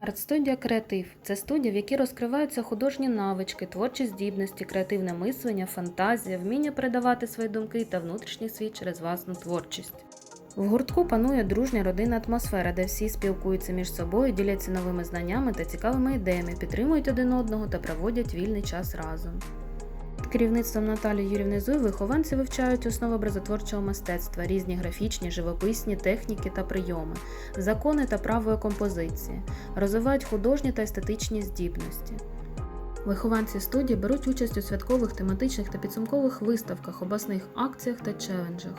Арт-студія Креатив це студія, в якій розкриваються художні навички, творчі здібності, креативне мислення, фантазія, вміння передавати свої думки та внутрішній світ через власну творчість. В гуртку панує дружня родинна атмосфера, де всі спілкуються між собою, діляться новими знаннями та цікавими ідеями, підтримують один одного та проводять вільний час разом. Керівництвом Наталії Юрівни Зуй вихованці вивчають основи образотворчого мистецтва, різні графічні, живописні техніки та прийоми, закони та правої композиції, розвивають художні та естетичні здібності. Вихованці студії беруть участь у святкових тематичних та підсумкових виставках, обласних акціях та челенджах.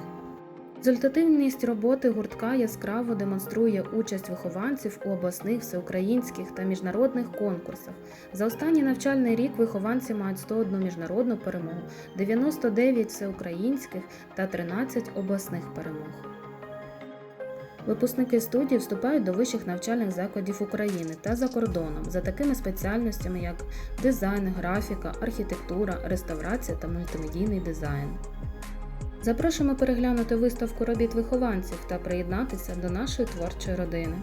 Результативність роботи гуртка яскраво демонструє участь вихованців у обласних, всеукраїнських та міжнародних конкурсах. За останній навчальний рік вихованці мають 101 міжнародну перемогу, 99 всеукраїнських та 13 обласних перемог. Випускники студії вступають до вищих навчальних закладів України та за кордоном за такими спеціальностями, як дизайн, графіка, архітектура, реставрація та мультимедійний дизайн. Запрошуємо переглянути виставку робіт вихованців та приєднатися до нашої творчої родини.